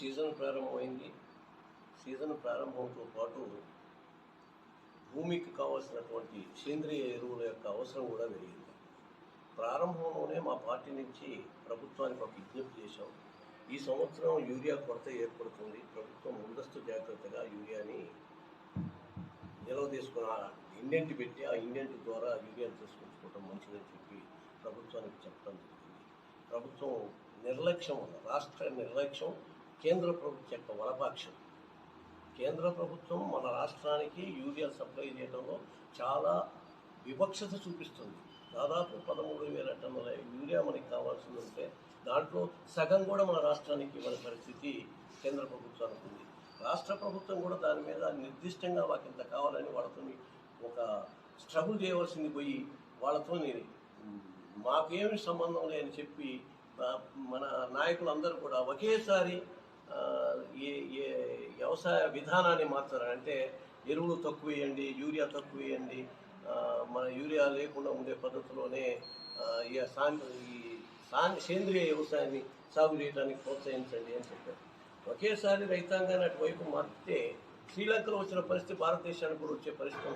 Season ప్రారంభమైంది. Season ప్రారంభంతో పాటు భూమికి కావాల్సినటువంటి సేంద్రియ ఎరువుల యొక్క అవసరం కూడా పెరిగింది. ప్రారంభంలోనే మా పార్టీ నుంచి ప్రభుత్వానికి ఒక విజ్ఞప్తి చేశాం. ఈ సంవత్సరం యూరియా కొరత ఏర్పడుతుంది. ప్రభుత్వం ముందస్తు జాగ్రత్తగా యూరియాని నిల్వ తీసుకున్న ఇండెంట్ పెట్టి ఆ ఇండెంట్ ద్వారా యూరియాను తీసుకొచ్చుకోవటం మంచిదని చెప్పి ప్రభుత్వానికి చెప్పడం జరిగింది. ప్రభుత్వం నిర్లక్ష్యం రాష్ట్ర నిర్లక్ష్యం కేంద్ర ప్రభుత్వం యొక్క వలపాక్షం కేంద్ర ప్రభుత్వం మన రాష్ట్రానికి యూరియా సప్లై చేయడంలో చాలా వివక్షత చూపిస్తుంది. దాదాపు పదమూడు వేల టన్నుల యూరియా మనకి కావాల్సి ఉంటే దాంట్లో సగం కూడా మన రాష్ట్రానికి ఇవ్వని పరిస్థితి కేంద్ర ప్రభుత్వానికి ఉంది. రాష్ట్ర ప్రభుత్వం కూడా దాని మీద నిర్దిష్టంగా వాళ్ళకి ఇంత కావాలని వాళ్ళతో ఒక స్ట్రగుల్ చేయవలసింది పోయి వాళ్ళతో మాకేమి సంబంధం లేని చెప్పి మన నాయకులందరూ కూడా ఒకేసారి ఈ ఏ ఏ వ్యవసాయ విధానాన్ని మార్చారు అంటే ఎరువులు తక్కువ వేయండి యూరియా తక్కువ వేయండి మన యూరియా లేకుండా ఉండే పద్ధతిలోనే ఈ సేంద్రియ వ్యవసాయాన్ని సాగు చేయడానికి ప్రోత్సహించండి అని చెప్పారు. ఒకేసారి రైతాంగాన్ని అటువైపు మారితే శ్రీలంకలో వచ్చిన పరిస్థితి భారతదేశానికి కూడా వచ్చే పరిస్థితి